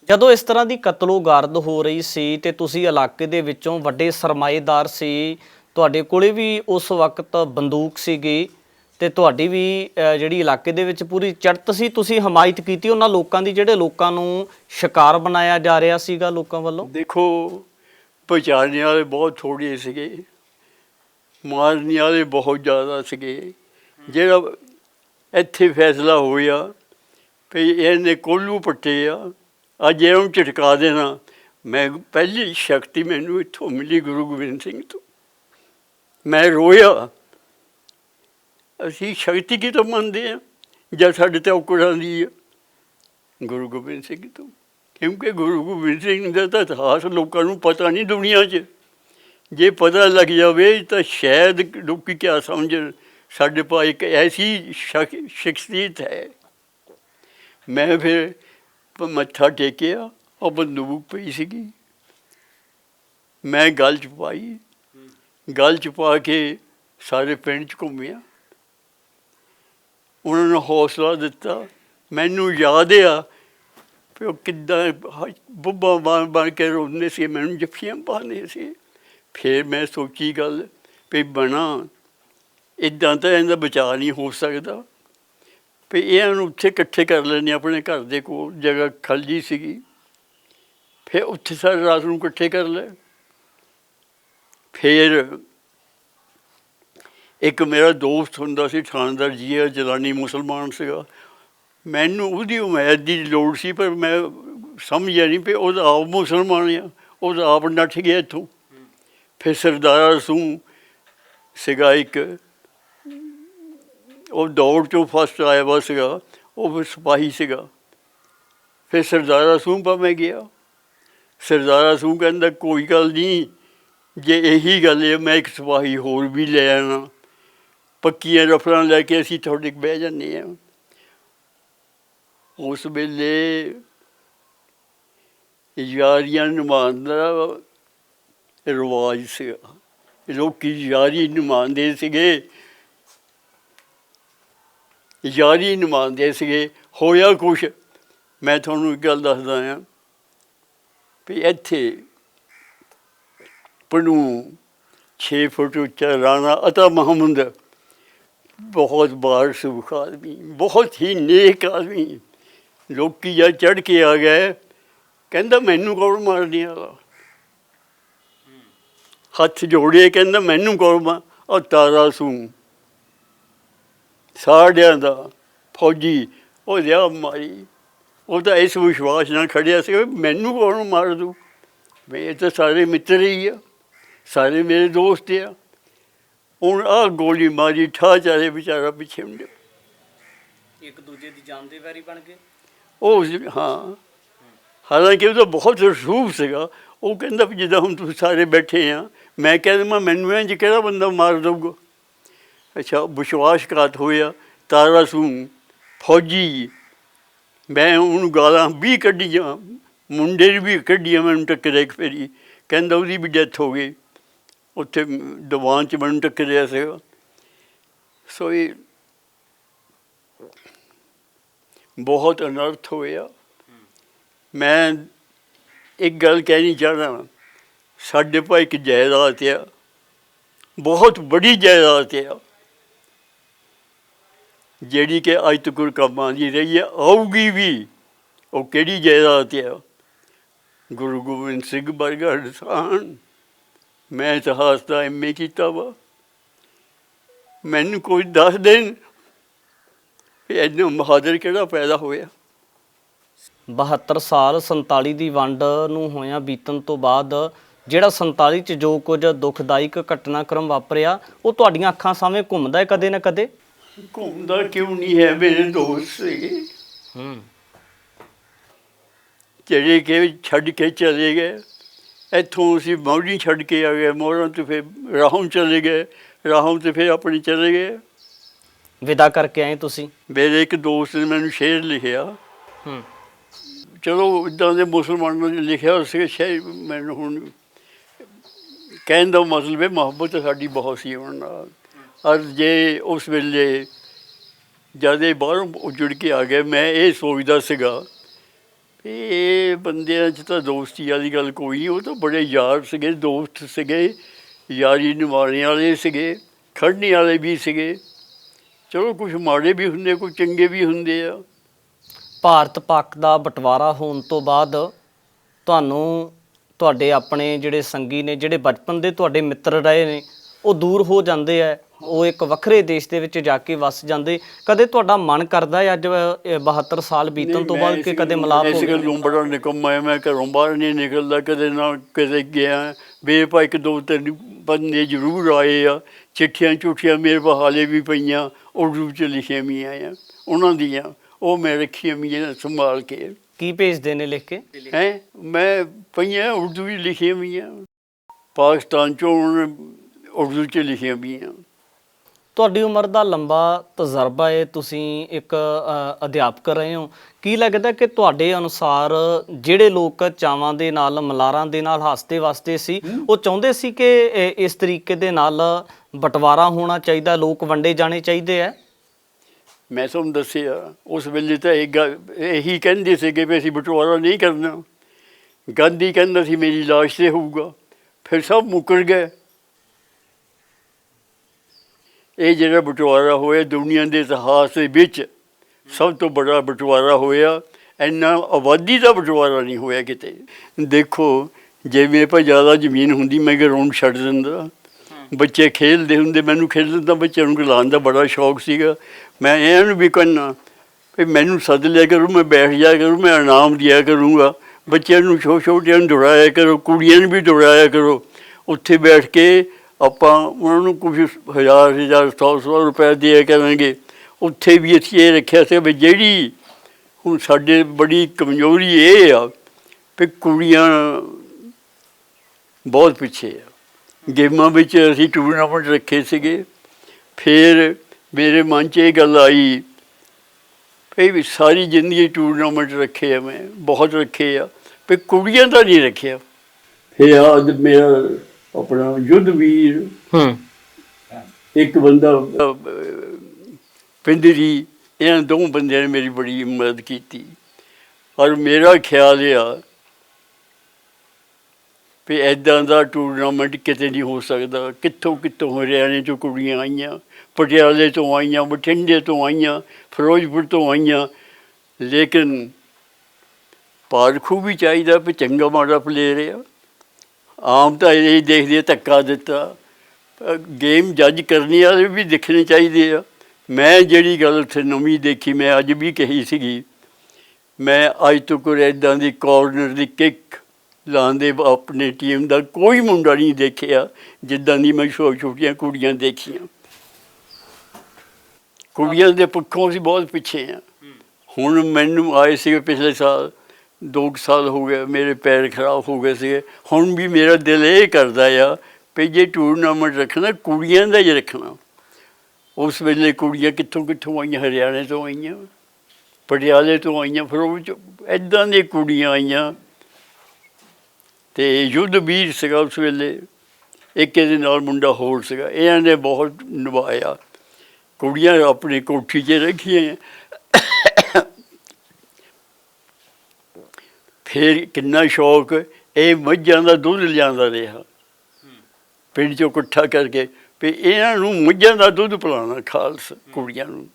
ਜਦੋਂ ਇਸ ਤਰ੍ਹਾਂ ਦੀ ਕਤਲੋਗਾਰਦ ਹੋ ਰਹੀ ਸੀ ਤੇ ਤੁਸੀਂ ਇਲਾਕੇ ਦੇ ਵਿੱਚੋਂ ਵੱਡੇ ਸਰਮਾਏਦਾਰ ਸੀ, ਤੁਹਾਡੇ ਕੋਲੇ ਵੀ ਉਸ ਵਕਤ ਬੰਦੂਕ ਸੀਗੀ। ਤੇ ਤੁਹਾਡੀ ਵੀ ਜਿਹੜੀ ਇਲਾਕੇ ਦੇ ਵਿੱਚ ਪੂਰੀ ਚੜਤ ਸੀ, ਤੁਸੀਂ ਹਮਾਇਤ ਕੀਤੀ, ਉਹਨਾਂ ਲੋਕਾਂ ਦੀ ਜਿਹੜੇ ਲੋਕਾਂ ਨੂੰ ਸ਼ਿਕਾਰ ਬਣਾਇਆ ਜਾ ਰਿਹਾ ਸੀਗਾ ਲੋਕਾਂ ਵੱਲੋਂ? ਦੇਖੋ ਪਛਾਣਨੇ ਵਾਲੇ ਬਹੁਤ ਥੋੜੇ ਸੀਗੇ ਮਾਰਨੇ ਵਾਲੇ ਬਹੁਤ ਜ਼ਿਆਦਾ ਸੀਗੇ। ਜਿਹੜਾ ਇੱਥੇ ਫੈਸਲਾ ਹੋਇਆ ਵੀ ਇਹਨੇ ਕੋਲੂ ਪੱਟੇ ਆ, ਅੱਜ ਇਹਨੂੰ ਝਟਕਾ ਦੇਣਾ, ਮੈਂ ਪਹਿਲੀ ਸ਼ਕਤੀ ਮੈਨੂੰ ਇੱਥੋਂ ਮਿਲੀ ਗੁਰੂ ਗੋਬਿੰਦ ਸਿੰਘ ਤੋਂ। ਮੈਂ ਰੋਇਆ ਅਸੀਂ ਸ਼ਕਤੀ ਕਿਤੋਂ ਮੰਨਦੇ ਆ ਜਾਂ ਸਾਡੇ ਤੇ ਔਕੜਾਂ ਦੀ ਆ ਗੁਰੂ ਗੋਬਿੰਦ ਸਿੰਘ ਤੋਂ। ਕਿਉਂਕਿ ਗੁਰੂ ਗੋਬਿੰਦ ਸਿੰਘ ਦਾ ਤਾਂ ਇਤਿਹਾਸ ਲੋਕਾਂ ਨੂੰ ਪਤਾ ਨਹੀਂ ਦੁਨੀਆ 'ਚ। ਜੇ ਪਤਾ ਲੱਗ ਜਾਵੇ ਤਾਂ ਸ਼ਾਇਦ ਲੋਕੀ ਕਿਆ ਸਮਝਣ ਸਾਡੇ ਪਾ ਇੱਕ ਐਸੀ ਸ਼ਖ- ਸ਼ਖਸੀਅਤ ਹੈ। ਮੈਂ ਫਿਰ ਮੱਥਾ ਟੇਕਿਆ, ਉਹ ਬੰਦੂਕ ਪਈ ਸੀਗੀ। ਮੈਂ ਗੱਲ 'ਚ ਪਾਈ। ਗੱਲ 'ਚ ਪਾ ਕੇ ਸਾਰੇ ਪਿੰਡ 'ਚ ਘੁੰਮਿਆ। ਉਹਨਾਂ ਨੇ ਹੌਸਲਾ ਦਿੱਤਾ। ਮੈਨੂੰ ਯਾਦ ਆ ਵੀ ਉਹ ਕਿੱਦਾਂ ਬੁੱਬਾ ਬਣ ਬਣ ਕੇ ਰੋਂਦੇ ਸੀ, ਮੈਨੂੰ ਜੱਫੀਆਂ ਪਾਉਂਦੇ ਸੀ। ਫਿਰ ਮੈਂ ਸੋਚੀ ਗੱਲ ਵੀ ਬਣਾ ਇਦਾਂ ਤਾਂ ਇਹਦਾ ਬਚਾਅ ਨਹੀਂ ਹੋ ਸਕਦਾ। ਵੀ ਇਹਨਾਂ ਨੂੰ ਉੱਥੇ ਇਕੱਠੇ ਕਰ ਲੈਣੇ ਆਪਣੇ ਘਰ ਦੇ ਕੋਲ, ਜਗ੍ਹਾ ਖਲਜੀ ਸੀਗੀ। ਫਿਰ ਉੱਥੇ ਸਾਰੇ ਰਾਤ ਨੂੰ ਇਕੱਠੇ ਕਰ ਲਏ। ਫਿਰ ਇੱਕ ਮੇਰਾ ਦੋਸਤ ਹੁੰਦਾ ਸੀ, ਥਾਣੇਦਾਰ ਜੀਆ ਜਲਾਨੀ ਮੁਸਲਮਾਨ ਸੀਗਾ। ਮੈਨੂੰ ਉਹਦੀ ਉਮੀਦ ਦੀ ਲੋੜ ਸੀ, ਪਰ ਮੈਂ ਸਮਝਿਆ ਨਹੀਂ ਵੀ ਉਹ ਆਪ ਮੁਸਲਮਾਨ ਆ, ਉਹ ਆਪ ਨੱਠ ਗਿਆ ਇੱਥੋਂ। ਫਿਰ ਸਰਦਾਰ ਰਸੂੰ ਸੀਗਾ ਇੱਕ, ਉਹ ਦੌੜ ਚੋਂ ਫਸਟ ਆਇਆ ਵਾ ਸੀਗਾ, ਉਹ ਫਿਰ ਸਿਪਾਹੀ ਸੀਗਾ। ਫਿਰ ਸਰਦਾਰਾ ਰਸੂੰ ਪਾ ਮੈਂ ਗਿਆ। ਸਰਦਾਰਾ ਰਸੂੰ ਕਹਿੰਦਾ, ਕੋਈ ਗੱਲ ਨਹੀਂ, ਜੇ ਇਹੀ ਗੱਲ ਹੈ ਮੈਂ ਇੱਕ ਸਿਪਾਹੀ ਹੋਰ ਵੀ ਲੈ ਆਣਾ। ਪੱਕੀਆਂ ਰਫਲਾਂ ਲੈ ਕੇ ਅਸੀਂ ਤੁਹਾਡੇ ਕੋਲ ਬਹਿ ਜਾਂਦੇ ਹਾਂ। ਉਸ ਵੇਲੇ ਯਾਰੀਆਂ ਨਿਭਾਉਣ ਦਾ ਰਿਵਾਜ ਸੀਗਾ। ਲੋਕੀ ਯਾਰੀ ਨਿਭਾਉਂਦੇ ਸੀਗੇ। ਯਾਰੀ ਨਿਭਾਉਂਦੇ ਸੀਗੇ। ਹੋਇਆ ਕੁਛ? ਮੈਂ ਤੁਹਾਨੂੰ ਇੱਕ ਗੱਲ ਦੱਸਦਾ ਹਾਂ ਵੀ ਇੱਥੇ ਪਣੂ 6 ਫੁੱਟ ਉੱਚਾ ਰਾਣਾ ਅਤਾ ਮੁਹੰਮਦ ਬਹੁਤ ਬਾਰ ਸੁਖ ਆਦਮੀ, ਬਹੁਤ ਹੀ ਨੇਕ ਆਦਮੀ। ਲੋਕੀ ਜਦ ਚੜ ਕੇ ਆ ਗਏ, ਕਹਿੰਦਾ ਮੈਨੂੰ ਕੌਣ ਮਾਰਨੇ ਵਾਲਾ? ਹੱਥ ਜੋੜੇ ਕਹਿੰਦਾ ਮੈਨੂੰ ਕੌਣ ਮਾ? ਉਹ ਤਾਰਾ ਸੂ। ਸਾੜਿਆਂ ਦਾ ਫੌਜੀ, ਉਹ ਲਿਆ ਮਾਰੀ। ਉਹ ਤਾਂ ਇਸ ਵਿਸ਼ਵਾਸ ਨਾਲ ਖੜਿਆ ਸੀ ਮੈਨੂੰ ਕੌਣ ਮਾਰ ਦੂ? ਮੈਂ ਇਹ ਤਾਂ ਸਾਰੇ ਮਿੱਤਰ ਹੀ ਆ। ਸਾਰੇ ਮੇਰੇ ਦੋਸਤ ਆ। ਹੁਣ ਆ ਗੋਲੀ ਮਾਰੀ ਠਾ ਚਾਰੇ ਵਿਚਾਰਾ ਪਿੱਛੇ ਹੁੰਦੇ ਇੱਕ ਦੂਜੇ ਦੀ ਜਾਨ ਦੇ ਵੈਰੀ ਬਣ ਗਏ? ਉਹ ਹਾਂ। ਹਾਲਾਂਕਿ ਉਹ ਤਾਂ ਬਹੁਤ ਰਸੂਖ ਸੀਗਾ। ਉਹ ਕਹਿੰਦਾ ਵੀ ਜਿੱਦਾਂ ਹੁਣ ਤੁਸੀਂ ਸਾਰੇ ਬੈਠੇ ਆ ਮੈਂ ਕਹਿੰਦਾ ਮੈਂ ਮੈਨੂੰ ਇੰਜ ਕਿਹੜਾ ਬੰਦਾ ਮਾਰ ਦਊਗਾ? ਅੱਛਾ ਵਿਸ਼ਵਾਸਘਾਤ ਹੋਇਆ। ਤਾਰਾ ਸੂ ਫੌਜੀ। ਮੈਂ ਉਹਨੂੰ ਗਾਲਾਂ ਵੀ ਕੱਢੀਆਂ ਮੁੰਡੇ ਵੀ ਕੱਢੀਆਂ ਮੈਨੂੰ ਟੱਕਰੇ ਇੱਕ ਫੇਰੀ। ਕਹਿੰਦਾ ਉਹਦੀ ਵੀ ਡੈਥ ਹੋ ਗਈ। ਉੱਥੇ ਦੀਵਾਨ ਚ ਮੈਨੂੰ ਟੱਕਰਿਆ ਸੀਗਾ ਸੋ ਇਹ ਬਹੁਤ ਅਨਰਥ ਹੋਇਆ। ਮੈਂ ਇੱਕ ਗੱਲ ਕਹਿਣੀ ਚਾਹਦਾ ਸਾਡੇ ਭਾਈ ਇੱਕ ਜਾਇਦਾਦ ਆ। ਬਹੁਤ ਬੜੀ ਜਾਇਦਾਦ ਆ। ਜਿਹੜੀ ਕਿ ਅੱਜ ਤੱਕ ਕੰਮ ਆਉਂਦੀ ਰਹੀ ਹੈ ਆਊਗੀ ਵੀ ਉਹ ਕਿਹੜੀ ਜਾਇਦਾਦ ਆ? ਗੁਰੂ ਗੋਬਿੰਦ ਸਿੰਘ ਵਰਗਾ ਇਨਸਾਨ ਮੈਂ ਇਤਿਹਾਸ ਦਾ ਐਮਏ ਕੀਤਾ ਵਾ। ਮੈਨੂੰ ਕੋਈ ਦੱਸ ਦੇਣ ਵੀ ਇਹਨੂੰ ਬਹਾਦਰ ਕਿਹੜਾ ਪੈਦਾ ਹੋਇਆ। 72 ਸਾਲ 47 ਦੀ ਵੰਡ ਨੂੰ ਹੋਇਆਂ ਬੀਤਣ ਤੋਂ ਬਾਅਦ ਜਿਹੜਾ 47 ਚ ਜੋ ਕੁਝ ਦੁਖਦਾਇਕ ਘਟਨਾਕ੍ਰਮ ਵਾਪਰਿਆ ਉਹ ਤੁਹਾਡੀਆਂ ਅੱਖਾਂ ਸਾਹਮਣੇ ਘੁੰਮਦਾ ਹੈ ਕਦੇ ਨਾ ਕਦੇ? ਘੁੰਮਦਾ ਕਿਉਂ ਨਹੀਂ ਹੈ ਮੇਰੇ ਦੋਸਤ ਸੀਗੇ ਹੂੰ। ਜਿਹੜੇ ਕਿ ਛੱਡ ਕੇ ਚਲੇ ਗਏ। ਇੱਥੋਂ ਅਸੀਂ ਮੌੜੀ ਛੱਡ ਕੇ ਆ ਗਏ ਮੋਰਾਂ ਤੋਂ ਫਿਰ ਰਾਹੋਂ ਚਲੇ ਗਏ ਰਾਹੋਂ ਤੇ ਫਿਰ ਆਪਣੇ ਚਲੇ ਗਏ। ਵਿਦਾ ਕਰਕੇ ਆਏ ਤੁਸੀਂ? ਮੇਰੇ ਇੱਕ ਦੋਸਤ ਨੇ ਮੈਨੂੰ ਸ਼ੇਰ ਲਿਖਿਆ। ਹੂੰ। ਚਲੋ ਇਦਾਂ ਦੇ ਮੁਸਲਮਾਨਾਂ ਨੇ ਲਿਖਿਆ ਸੀ ਸ਼ੇਰ ਮੈਨੂੰ ਹੁਣ ਕਹਿਣ ਦਾ ਮਤਲਬ ਹੈ ਮੁਹੱਬਤ ਸਾਡੀ ਬਹੁਤ ਸੀ ਉਹਨਾਂ ਨਾਲ। ਔਰ ਜੇ ਉਸ ਵੇਲੇ ਜਦ ਇਹ ਬਾਹਰੋਂ ਉਜੜ ਕੇ ਆ ਗਏ ਮੈਂ ਇਹ ਸੋਚਦਾ ਸੀਗਾ ਇਹ ਬੰਦਿਆਂ 'ਚ ਤਾਂ ਦੋਸਤੀ ਵਾਲੀ ਗੱਲ ਕੋਈ ਨਹੀਂ ਉਹ ਤਾਂ ਬੜੇ ਯਾਰ ਸੀਗੇ, ਦੋਸਤ ਸੀਗੇ, ਯਾਰੀ ਨਿਭਾਉਣ ਵਾਲੇ ਸੀਗੇ ਖੜਨੇ ਵਾਲੇ ਵੀ ਸੀਗੇ। ਚਲੋ ਕੁਝ ਮਾੜੇ ਵੀ ਹੁੰਦੇ ਕੁਝ ਚੰਗੇ ਵੀ ਹੁੰਦੇ ਆ। ਭਾਰਤ ਪਾਕ ਦਾ ਬਟਵਾਰਾ ਹੋਣ ਤੋਂ ਬਾਅਦ ਤੁਹਾਨੂੰ ਤੁਹਾਡੇ ਆਪਣੇ ਜਿਹੜੇ ਸੰਗੀ ਨੇ, ਜਿਹੜੇ ਬਚਪਨ ਦੇ ਤੁਹਾਡੇ ਮਿੱਤਰ ਰਹੇ ਨੇ, ਉਹ ਦੂਰ ਹੋ ਜਾਂਦੇ ਆ। ਉਹ ਇੱਕ ਵੱਖਰੇ ਦੇਸ਼ ਦੇ ਵਿੱਚ ਜਾ ਕੇ ਵਸ ਜਾਂਦੇ। ਕਦੇ ਤੁਹਾਡਾ ਮਨ ਕਰਦਾ ਹੈ ਅੱਜ ਇਹ 72 ਸਾਲ ਬੀਤਣ ਤੋਂ ਬਾਅਦ ਕਿ ਕਦੇ ਮਲਾਪ ਹੋ ਗਿਆ? ਗੱਲੋਂ ਬੜਾ ਨਿਕੰਮਾ ਹੈ ਮੈਂ ਘਰੋਂ ਬਾਹਰ ਨਹੀਂ ਨਿਕਲਦਾ ਕਦੇ ਨਾ ਕਦੇ ਗਿਆ। ਬੇਪਾ ਇੱਕ ਦੋ ਤਿੰਨ ਬੰਦੇ ਜ਼ਰੂਰ ਆਏ ਆ। ਚਿੱਠੀਆਂ ਝੂਠੀਆਂ ਮੇਰੇ ਕੋਲ ਹਾਲੇ ਵੀ ਪਈਆਂ ਉਰਦੂ ਚ ਲਿਖੀਆਂ ਵੀਆਂ ਆ ਉਹਨਾਂ ਦੀਆਂ ਉਹ ਮੈਂ ਰੱਖੀਆਂ ਵੀਆਂ ਸੰਭਾਲ ਕੇ। ਕੀ ਭੇਜਦੇ ਨੇ ਲਿਖ ਕੇ? ਹੈ? ਮੈਂ ਪਈਆਂ ਉਰਦੂ ਵੀ ਲਿਖੀਆਂ ਵੀਆਂ ਪਾਕਿਸਤਾਨ ਚੋਂ ਨੇ ਉਰਦੂ ਚ ਲਿਖੀਆਂ ਵੀਆਂ ਤੁਹਾਡੀ ਉਮਰ ਦਾ ਲੰਬਾ ਤਜਰਬਾ ਹੈ ਤੁਸੀਂ ਇੱਕ ਅਧਿਆਪਕ ਰਹੇ ਹੋ। ਕੀ ਲੱਗਦਾ ਕਿ ਤੁਹਾਡੇ ਅਨੁਸਾਰ ਜਿਹੜੇ ਲੋਕ ਚਾਵਾਂ ਦੇ ਨਾਲ, ਮਲਾਰਾਂ ਦੇ ਨਾਲ ਹੱਸਦੇ ਵਸਦੇ ਸੀ, ਉਹ ਚਾਹੁੰਦੇ ਸੀ ਕਿ ਇਸ ਤਰੀਕੇ ਦੇ ਨਾਲ ਬਟਵਾਰਾ ਹੋਣਾ ਚਾਹੀਦਾ, ਲੋਕ ਵੰਡੇ ਜਾਣੇ ਚਾਹੀਦੇ ਆ? ਮੈਂ ਤੁਹਾਨੂੰ ਦੱਸਿਆ, ਉਸ ਵੇਲੇ ਤਾਂ ਇਹ ਗੱਲ, ਇਹੀ ਕਹਿੰਦੇ ਸੀਗੇ ਵੀ ਅਸੀਂ ਬਟਵਾਰਾ ਨਹੀਂ ਕਰਨਾ। ਗਾਂਧੀ ਕਹਿੰਦਾ ਸੀ, ਮੇਰੀ ਲਾਸ਼ ਤੇ ਹੋਊਗਾ। ਫਿਰ ਸਭ ਮੁੱਕਰ ਗਏ। ਇਹ ਜਿਹੜਾ ਬਟਵਾਰਾ ਹੋਇਆ ਦੁਨੀਆ ਦੇ ਇਤਿਹਾਸ ਦੇ ਵਿੱਚ ਸਭ ਤੋਂ ਬੜਾ ਬਟਵਾਰਾ ਹੋਇਆ, ਇੰਨਾ ਆਬਾਦੀ ਦਾ ਬਟਵਾਰਾ ਨਹੀਂ ਹੋਇਆ ਕਿਤੇ। ਦੇਖੋ, ਜਿਵੇਂ ਮੇਰੇ ਜ਼ਿਆਦਾ ਜ਼ਮੀਨ ਹੁੰਦੀ, ਮੈਂ ਗਰਾਊਂਡ ਛੱਡ ਦਿੰਦਾ। ਬੱਚੇ ਖੇਡਦੇ ਹੁੰਦੇ, ਮੈਨੂੰ ਖੇਡਣ ਦਾ ਬੱਚਿਆਂ ਨੂੰ ਖਿਲਾਉਣ ਦਾ ਬੜਾ ਸ਼ੌਕ ਸੀਗਾ। ਮੈਂ ਇਹਨਾਂ ਨੂੰ ਵੀ ਕਹਿੰਦਾ ਵੀ ਮੈਨੂੰ ਸੱਦ ਲਿਆ ਕਰੋ, ਮੈਂ ਬੈਠ ਜਾ ਕਰੂੰ, ਮੈਂ ਇਨਾਮ ਦਿਆ ਕਰੂੰਗਾ। ਬੱਚਿਆਂ ਨੂੰ ਛੋਟੇ ਛੋਟਿਆਂ ਨੂੰ ਦੌੜਾਇਆ ਕਰੋ, ਕੁੜੀਆਂ ਨੂੰ ਵੀ ਦੌੜਾਇਆ ਕਰੋ। ਉੱਥੇ ਬੈਠ ਕੇ ਆਪਾਂ ਉਹਨਾਂ ਨੂੰ ਕੁਝ ਹਜ਼ਾਰ ਹਜ਼ਾਰ, ਸੌ ਸੌ ਰੁਪਏ ਦੇ ਕਰਾਂਗੇ। ਉੱਥੇ ਵੀ ਅਸੀਂ ਇਹ ਰੱਖਿਆ ਸੀ ਵੀ ਜਿਹੜੀ ਹੁਣ ਸਾਡੇ ਬੜੀ ਕਮਜ਼ੋਰੀ ਇਹ ਆ ਵੀ ਕੁੜੀਆਂ ਬਹੁਤ ਪਿੱਛੇ ਆ। ਗੇਮਾਂ ਵਿੱਚ ਅਸੀਂ ਟੂਰਨਾਮੈਂਟ ਰੱਖੇ ਸੀਗੇ। ਫਿਰ ਮੇਰੇ ਮਨ 'ਚ ਇਹ ਗੱਲ ਆਈ ਵੀ ਵੀ ਸਾਰੀ ਜ਼ਿੰਦਗੀ ਟੂਰਨਾਮੈਂਟ ਰੱਖੇ ਆ ਮੈਂ, ਬਹੁਤ ਰੱਖੇ ਆ। ਵੀ ਕੁੜੀਆਂ ਦਾ ਨਹੀਂ ਰੱਖਿਆ। ਫਿਰ ਆਦ ਮੇਰਾ ਆਪਣਾ ਯੁੱਧ ਵੀਰ ਹੂੰ। ਇੱਕ ਬੰਦਾ ਪਿੰਦਰੀ ਇਹਨਾਂ ਦੋ ਬੰਦਿਆਂ ਨੇ ਮੇਰੀ ਬੜੀ ਮਦਦ ਕੀਤੀ। ਔਰ ਮੇਰਾ ਖਿਆਲ ਇਹ ਆ ਵੀ ਐਦਾਂ ਦਾ ਟੂਰਨਾਮੈਂਟ ਕਿਤੇ ਨਹੀਂ ਹੋ ਸਕਦਾ। ਕਿੱਥੋਂ ਕਿੱਥੋਂ ਹਰਿਆਣੇ ਤੋਂ ਕੁੜੀਆਂ ਆਈਆਂ ਪਟਿਆਲੇ ਤੋਂ ਆਈਆਂ ਬਠਿੰਡੇ ਤੋਂ ਆਈਆਂ ਫਿਰੋਜ਼ਪੁਰ ਤੋਂ ਆਈਆਂ। ਲੇਕਿਨ ਪਾਰਖੂ ਵੀ ਚਾਹੀਦਾ ਵੀ ਚੰਗਾ ਮਾੜਾ ਪਲੇਅਰ ਆ। ਆਮ ਤਾਂ ਇਹ ਦੇਖਦੇ ਆ, ਧੱਕਾ ਦਿੱਤਾ। ਗੇਮ ਜੱਜ ਕਰਨੀ ਵਾਲੇ ਵੀ ਦੇਖਣੇ ਚਾਹੀਦੇ ਆ। ਮੈਂ ਜਿਹੜੀ ਗੱਲ ਉੱਥੇ ਨਵੀਂ ਦੇਖੀ ਮੈਂ ਅੱਜ ਵੀ ਕਹੀ ਸੀਗੀ ਮੈਂ ਅੱਜ ਤੱਕ ਇਦਾਂ ਦੀ ਕਾਰਨਰ ਦੀ ਕਿੱਕ ਲਾਉਂਦੇ ਆਪਣੀ ਟੀਮ ਦਾ ਕੋਈ ਮੁੰਡਾ ਨਹੀਂ ਦੇਖਿਆ ਜਿੱਦਾਂ ਦੀ ਮੈਂ ਛੋ ਛੋਟੀਆਂ ਕੁੜੀਆਂ ਦੇਖੀਆਂ। ਕੁੜੀਆਂ ਦੇ ਪੱਖੋਂ ਅਸੀਂ ਬਹੁਤ ਪਿੱਛੇ ਆ। ਹੁਣ ਮੈਨੂੰ ਆਏ ਸੀ ਪਿਛਲੇ ਸਾਲ ਦੋ ਕੁ ਸਾਲ ਹੋ ਗਏ, ਮੇਰੇ ਪੈਰ ਖਰਾਬ ਹੋ ਗਏ ਸੀ ਹੁਣ ਵੀ ਮੇਰਾ ਦਿਲ ਇਹ ਕਰਦਾ ਆ ਵੀ ਜੇ ਟੂਰਨਾਮੈਂਟ ਰੱਖਣਾ, ਕੁੜੀਆਂ ਦਾ ਹੀ ਰੱਖਣਾ। ਉਸ ਵੇਲੇ ਕੁੜੀਆਂ ਕਿੱਥੋਂ ਕਿੱਥੋਂ ਆਈਆਂ, ਹਰਿਆਣੇ ਤੋਂ ਆਈਆਂ, ਪਟਿਆਲੇ ਤੋਂ ਆਈਆਂ, ਫਿਰ ਉਹ ਚ ਐਦਾਂ ਦੀਆਂ ਕੁੜੀਆਂ ਆਈਆਂ। ਤੇ ਯੁੱਧ ਵੀਰ ਸੀਗਾ ਉਸ ਵੇਲੇ, ਇੱਕ ਇਹਦੇ ਨਾਲ ਮੁੰਡਾ ਹੋਰ ਸੀਗਾ, ਇਹਨਾਂ ਨੇ ਬਹੁਤ ਨਿਭਾਇਆ। ਕੁੜੀਆਂ ਆਪਣੀ ਕੋਠੀ 'ਚ ਰੱਖੀਆਂ। ਫਿਰ ਕਿੰਨਾ ਸ਼ੌਕ ਇਹ ਮੱਝਾਂ ਦਾ ਦੁੱਧ ਲਿਆਂਦਾ ਰਿਹਾ। ਪਿੰਡ 'ਚੋਂ ਇਕੱਠਾ ਕਰਕੇ ਵੀ ਇਹਨਾਂ ਨੂੰ ਮੱਝਾਂ ਦਾ ਦੁੱਧ ਪਿਲਾਉਣਾ ਖਾਲਸ ਕੁੜੀਆਂ ਨੂੰ।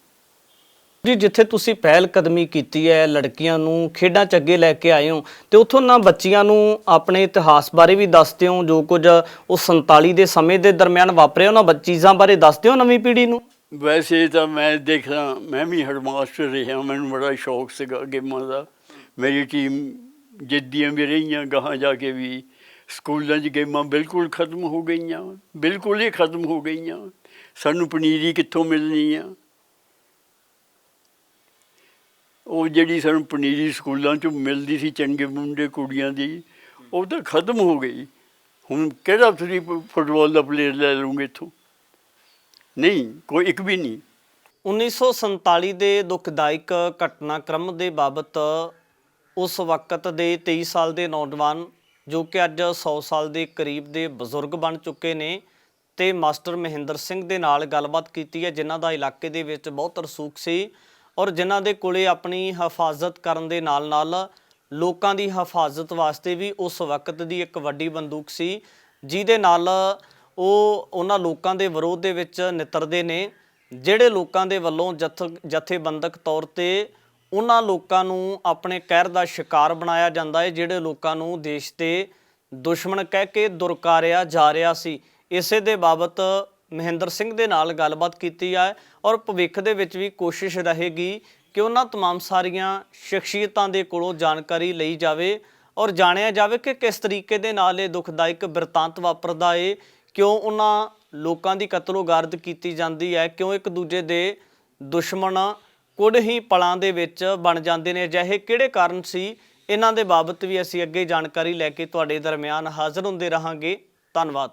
ਜੀ ਜਿੱਥੇ ਤੁਸੀਂ ਪਹਿਲ ਕਦਮੀ ਕੀਤੀ ਹੈ ਲੜਕੀਆਂ ਨੂੰ ਖੇਡਾਂ 'ਚ ਅੱਗੇ ਲੈ ਕੇ ਆਏ ਹੋ ਤੇ ਉੱਥੋਂ ਨਾ ਬੱਚੀਆਂ ਨੂੰ ਆਪਣੇ ਇਤਿਹਾਸ ਬਾਰੇ ਵੀ ਦੱਸਦੇ ਹੋ ਜੋ ਕੁਝ ਉਹ 47 ਦੇ ਸਮੇਂ ਦੇ ਦਰਮਿਆਨ ਵਾਪਰਿਆ ਉਹਨਾਂ ਬੱਚ- ਚੀਜ਼ਾਂ ਬਾਰੇ ਦੱਸਦੇ ਹੋ ਨਵੀਂ ਪੀੜ੍ਹੀ ਨੂੰ? ਵੈਸੇ ਤਾਂ ਮੈਂ ਦੇਖਦਾ ਮੈਂ ਵੀ ਹੈਡਮਾਸਟਰ ਰਿਹਾ ਮੈਨੂੰ ਬੜਾ ਸ਼ੌਕ ਸੀਗਾ ਗੇਮਾਂ ਦਾ। ਮੇਰੀ ਟੀਮ ਜਿੱਦੀਆਂ ਵੀ ਰਹੀਆਂ, ਗਾਹਾਂ ਜਾ ਕੇ ਵੀ ਸਕੂਲਾਂ 'ਚ ਗੇਮਾਂ ਬਿਲਕੁਲ ਖਤਮ ਹੋ ਗਈਆਂ, ਬਿਲਕੁਲ ਹੀ ਖਤਮ ਹੋ ਗਈਆਂ। ਸਾਨੂੰ ਪਨੀਰੀ ਕਿੱਥੋਂ ਮਿਲਣੀ ਆ? ਉਹ ਜਿਹੜੀ ਸਾਨੂੰ ਪਨੀਰੀ ਸਕੂਲਾਂ 'ਚ ਮਿਲਦੀ ਸੀ ਚੰਗੇ ਮੁੰਡੇ ਕੁੜੀਆਂ ਦੀ, ਉਹ ਤਾਂ ਖਤਮ ਹੋ ਗਈ। ਹੁਣ ਕਿਹੜਾ ਤੁਸੀਂ ਫੁੱਟਬਾਲ ਦਾ ਪਲੇਅਰ ਲੈ ਲਓਗੇ ਇੱਥੋਂ? ਨਹੀਂ, ਕੋਈ ਇੱਕ ਵੀ ਨਹੀਂ। 1947 ਦੇ ਦੁਖਦਾਇਕ ਘਟਨਾਕ੍ਰਮ ਦੇ ਬਾਬਤ ਉਸ ਵਕਤ ਦੇ 23 ਸਾਲ ਦੇ ਨੌਜਵਾਨ ਜੋ ਕਿ ਅੱਜ 100 ਸਾਲ ਦੇ ਕਰੀਬ ਦੇ ਬਜ਼ੁਰਗ ਬਣ ਚੁੱਕੇ ਨੇ ਤੇ ਮਾਸਟਰ ਮਹਿੰਦਰ ਸਿੰਘ ਦੇ ਨਾਲ ਗੱਲਬਾਤ ਕੀਤੀ ਹੈ, ਜਿਨ੍ਹਾਂ ਦਾ ਇਲਾਕੇ ਦੇ ਵਿੱਚ ਬਹੁਤ ਰਸੂਖ ਸੀ ਔਰ ਜਿਨ੍ਹਾਂ ਦੇ ਕੋਲੇ ਆਪਣੀ ਹਿਫਾਜ਼ਤ ਕਰਨ ਦੇ ਨਾਲ-ਨਾਲ ਲੋਕਾਂ ਦੀ ਹਿਫਾਜ਼ਤ ਵਾਸਤੇ ਵੀ ਉਸ ਵਕਤ ਦੀ ਇੱਕ ਵੱਡੀ ਬੰਦੂਕ ਸੀ, ਜਿਹਦੇ ਨਾਲ ਉਹ ਉਹਨਾਂ ਲੋਕਾਂ ਦੇ ਵਿਰੋਧ ਦੇ ਵਿੱਚ ਨਿਤਰਦੇ ਨੇ, ਜਿਹੜੇ ਲੋਕਾਂ ਦੇ ਵੱਲੋਂ ਜਥ, ਜਥੇਬੰਦਕ ਤੌਰ ਤੇ ਉਹਨਾਂ ਲੋਕਾਂ ਨੂੰ ਆਪਣੇ ਕਹਿਰ ਦਾ ਸ਼ਿਕਾਰ ਬਣਾਇਆ ਜਾਂਦਾ ਹੈ ਜਿਹੜੇ ਲੋਕਾਂ ਨੂੰ ਦੇਸ਼ ਦੇ ਦੁਸ਼ਮਣ ਕਹਿ ਕੇ ਦੁਰਕਾਰਿਆ ਜਾ ਰਿਹਾ ਸੀ ਇਸੇ ਦੇ ਬਾਬਤ ਮਹਿੰਦਰ ਸਿੰਘ ਦੇ ਨਾਲ ਗੱਲਬਾਤ ਕੀਤੀ ਹੈ ਔਰ ਭਵਿੱਖ ਦੇ ਵਿੱਚ ਵੀ ਕੋਸ਼ਿਸ਼ ਰਹੇਗੀ ਕਿ ਉਹਨਾਂ तमाम ਸਾਰੀਆਂ ਸ਼ਖਸੀਅਤਾਂ ਦੇ ਕੋਲੋਂ ਜਾਣਕਾਰੀ ਲਈ ਜਾਵੇ ਔਰ ਜਾਣਿਆ ਜਾਵੇ ਕਿ ਕਿਸ ਤਰੀਕੇ ਦੇ ਨਾਲ ਇਹ ਦੁਖਦਾਇਕ ਬਿਰਤਾਂਤ ਵਾਪਰਦਾ ਏ ਕਿਉਂ ਉਹਨਾਂ ਲੋਕਾਂ ਦੀ ਕਤਲੋਗਾਰਦ ਕੀਤੀ ਜਾਂਦੀ ਹੈ ਕਿਉਂ ਇੱਕ ਦੂਜੇ ਦੇ ਦੁਸ਼ਮਣ ਕੁਝ ਹੀ ਪਲਾਂ ਦੇ ਵਿੱਚ ਬਣ ਜਾਂਦੇ ਨੇ। ਅਜਿਹੇ ਕਿਹੜੇ ਕਾਰਨ ਸੀ? ਇਹਨਾਂ ਦੇ ਬਾਬਤ ਵੀ ਅਸੀਂ ਅੱਗੇ ਜਾਣਕਾਰੀ ਲੈ ਕੇ ਤੁਹਾਡੇ ਦਰਮਿਆਨ ਹਾਜ਼ਰ ਹੁੰਦੇ ਰਹਾਂਗੇ। ਧੰਨਵਾਦ।